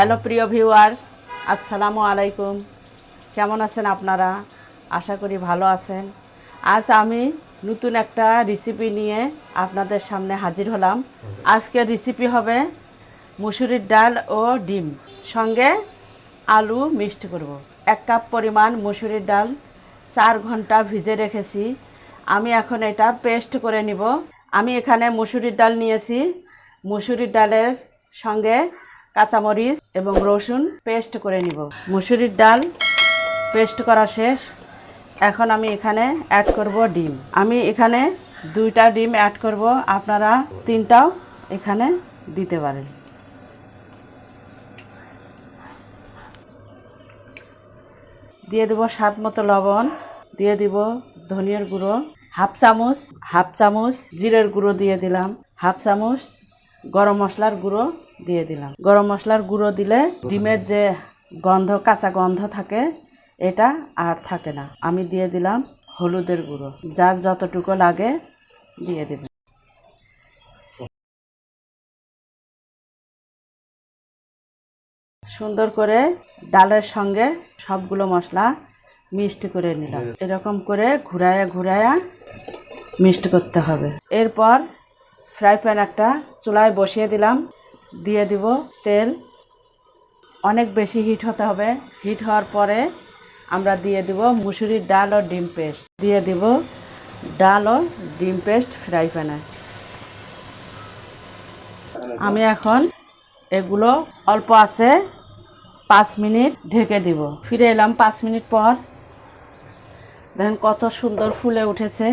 Hello প্রিয় viewers, আসসালামু আলাইকুম। কেমন আছেন আপনারা? আশা করি ভালো আছেন। আজ আমি নতুন একটা রেসিপি নিয়ে আপনাদের সামনে হাজির হলাম। আজকের রেসিপি হবে মুসুরির ডাল ও ডিম। সঙ্গে আলু মিক্সড করব। এক কাপ পরিমাণ মুসুরির ডাল, চার ঘণ্টা ভিজে রেখেছি। আমি এখন এটা পেস্ট করে নিব। আমি এখানে মুসুরির ডাল নিয়েছি। মুসুরির ডালের সঙ্গে কাঁচামরিচ এবং রসুন পেস্ট করে নিব। মুসুরির ডাল পেস্ট করা শেষ। এখন আমি এখানে অ্যাড করব ডিম। আমি এখানে দুইটা ডিম অ্যাড করব। আপনারা তিনটাও এখানে দিতে পারেন। দিয়ে দেবো স্বাদ মতো লবণ। দিয়ে দিব ধনিয়ার গুঁড়ো, হাফ চামচ হাফ চামচ জিরের গুঁড়ো দিয়ে দিলাম। হাফ চামচ গরম মশলার গুঁড়ো। দিয়ে দিলাম। গরম মশলার গুঁড়ো দিলে ডিমের যে গন্ধ, কাঁচা গন্ধ থাকে, এটা আর থাকে না। আমি দিয়ে দিলাম হলুদের গুঁড়ো। যার যতটুকু লাগে দিয়ে দেবেন। সুন্দর করে ডালের সঙ্গে সবগুলো মশলা মিক্সড করে নিলাম। এরকম করে ঘুরায়া ঘুরায়া মিক্সড করতে হবে। এরপর ফ্রাই প্যান একটা চুলায় বসিয়ে দিলাম। দিয়ে দিব তেল। অনেক বেশি হিট হতে হবে। হিট হওয়ার পরে আমরা দিয়ে দিব মুসুরির ডাল ও ডিম পেস্ট। দিয়ে দিব ডাল ও ডিম পেস্ট ফ্রাই প্যানে। আমি এখন এগুলো অল্প আছে, পাঁচ মিনিট ঢেকে দিব। ফিরে এলাম পাঁচ মিনিট পর। দেখেন কত সুন্দর ফুলে উঠেছে।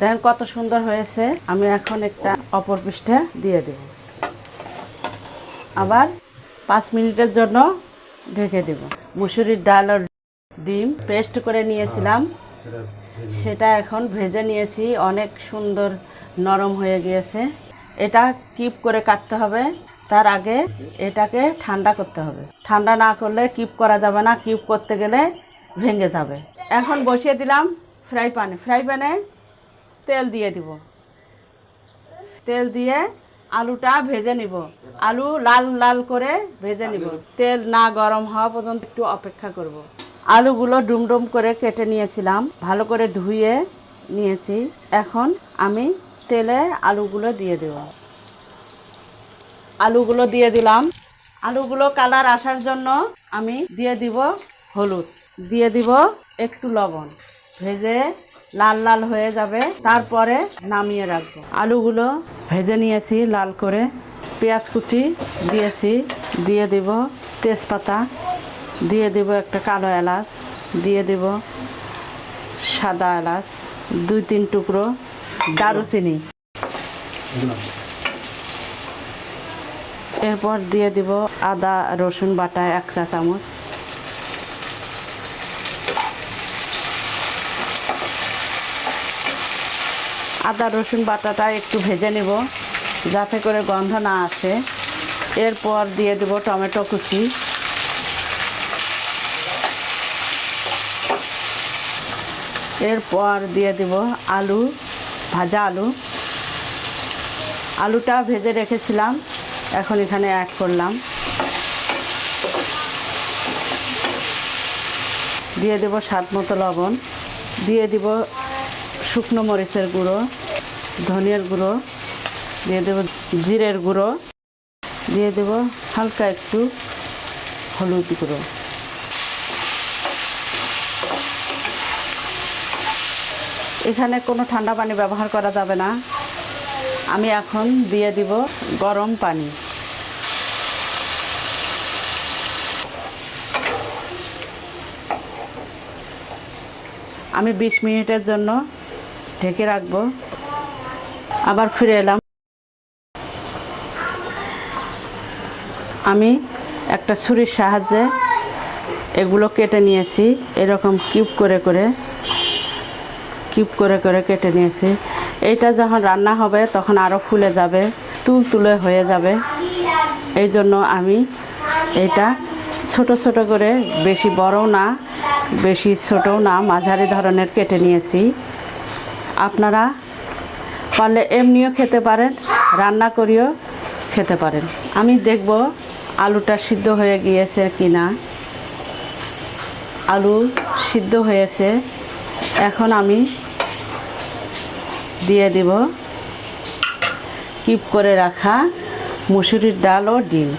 দেখেন কত সুন্দর হয়েছে। আমি এখন একটা অপর পৃষ্ঠে দিয়ে দেব। আবার পাঁচ মিনিটের জন্য ঢেকে দেব। মুসুরির ডাল আর ডিম পেস্ট করে নিয়েছিলাম। সেটা এখন ভেজে নিয়েছি। অনেক সুন্দর নরম হয়ে গিয়েছে। এটা কিপ করে কাটতে হবে। তার আগে এটাকে ঠান্ডা করতে হবে। ঠান্ডা না করলে কিপ করা যাবে না। কিপ করতে গেলে ভেঙে যাবে। এখন বসিয়ে দিলাম ফ্রাই প্যানে। ফ্রাই প্যানে তেল দিয়ে দিব। তেল দিয়ে আলুটা ভেজে নিব। আলু লাল লাল করে ভেজে নিব। তেল না গরম হওয়া পর্যন্ত একটু অপেক্ষা করব। আলুগুলো ডুম ডুম করে কেটে নিয়েছিলাম। ভালো করে ধুয়ে নিয়েছি। এখন আমি তেলে আলুগুলো দিয়ে দেব। আলুগুলো দিয়ে দিলাম। আলুগুলো কালার আসার জন্য আমি দিয়ে দিব হলুদ। দিয়ে দিব একটু লবণ। ভেজে লাল লাল হয়ে যাবে, তারপরে নামিয়ে রাখব। আলুগুলো ভেজে নিয়েছি লাল করে, পেঁয়াজ কুচি দিয়েছি, দিয়ে দিব তেজপাতা, দিয়ে দিব একটা কালো এলাচ, দিয়ে দিব সাদা এলাচ, দুই তিন টুকরো দারুচিনি। এরপর দিয়ে দিব আদা রসুন বাটা এক চা চামচ। আদা, রসুন বাটাটা একটু ভেজে নেব, যাতে করে গন্ধ না আসে। এরপর দিয়ে দেব টমেটো কুচি। এরপর দিয়ে দেব আলু, ভাজা আলু। আলুটা ভেজে রেখেছিলাম, এখন এখানে অ্যাড করলাম। দিয়ে দেব স্বাদ মতো লবণ। দিয়ে দিব শুকনো মরিচের গুঁড়ো, ধনিয়ার গুঁড়ো, দিয়ে দেব জিরের গুঁড়ো, দিয়ে দেব হালকা একটু হলুদ গুঁড়ো। এখানে কোনো ঠান্ডা পানি ব্যবহার করা যাবে না। আমি এখন দিয়ে দিব গরম পানি। আমি বিশ মিনিটের জন্য ঢেকে রাখব। আবার ফিরে এলাম। আমি একটা ছুরির সাহায্যে এগুলো কেটে নিয়েছি। এরকম কিউব করে করে, কিউব করে করে কেটে নিয়েছি। এইটা যখন রান্না হবে, তখন আরও ফুলে যাবে, তুল তুলে হয়ে যাবে। এই জন্য আমি এটা ছোট ছোট করে, বেশি বড়ও না, বেশি ছোটও না, মাঝারি ধরনের কেটে নিয়েছি। আপনারা পারলে এমনিও খেতে পারেন, রান্না করিও খেতে পারেন। আমি দেখব আলুটা সিদ্ধ হয়ে গিয়েছে কি না আলু সিদ্ধ হয়েছে, এখন আমি দিয়ে দিব। কিপ করে রাখা মুসুরির ডাল ও ডিম।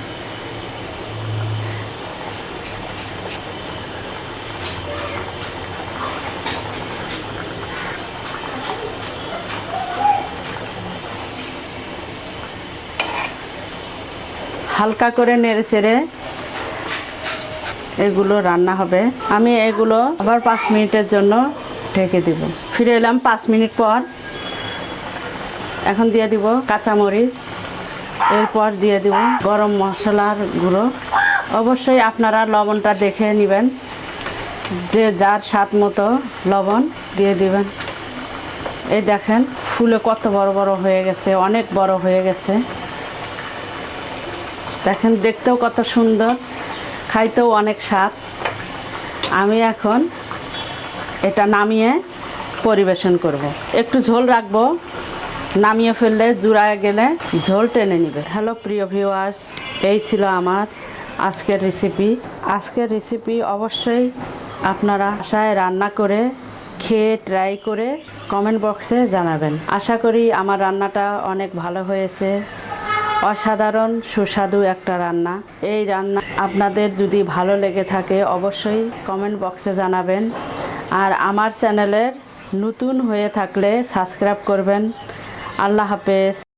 হালকা করে নেড়ে চেড়ে এগুলো রান্না হবে। আমি এগুলো আবার পাঁচ মিনিটের জন্য ঢেকে দিব। ফিরে এলাম পাঁচ মিনিট পর। এখন দিয়ে দিব কাঁচামরিচ। এরপর দিয়ে দিব গরম মশলার গুঁড়ো। অবশ্যই আপনারা লবণটা দেখে নেবেন। যে যার স্বাদ মতো লবণ দিয়ে দিবেন। এই দেখেন, ফুলে কত বড় বড় হয়ে গেছে, অনেক বড় হয়ে গেছে। দেখেন, দেখতেও কত সুন্দর, খাইতেও অনেক স্বাদ। আমি এখন এটা নামিয়ে পরিবেশন করব। একটু ঝোল রাখব, নামিয়ে ফেললে জুড়ায় গেলে ঝোল টেনে নিবে। হ্যালো, প্রিয় ভিউয়ার্স এই ছিল আমার আজকের রেসিপি আজকের রেসিপি অবশ্যই আপনারা আশায় রান্না করে খেয়ে ট্রাই করে কমেন্ট বক্সে জানাবেন। আশা করি আমার রান্নাটা অনেক ভালো হয়েছে। অসাধারণ, সুস্বাদু একটা রান্না। এই রান্না আপনাদের যদি ভালো লেগে থাকে, অবশ্যই কমেন্ট বক্সে জানাবেন। আর আমার চ্যানেলের নতুন হয়ে থাকলে সাবস্ক্রাইব করবেন। আল্লাহ হাফেজ।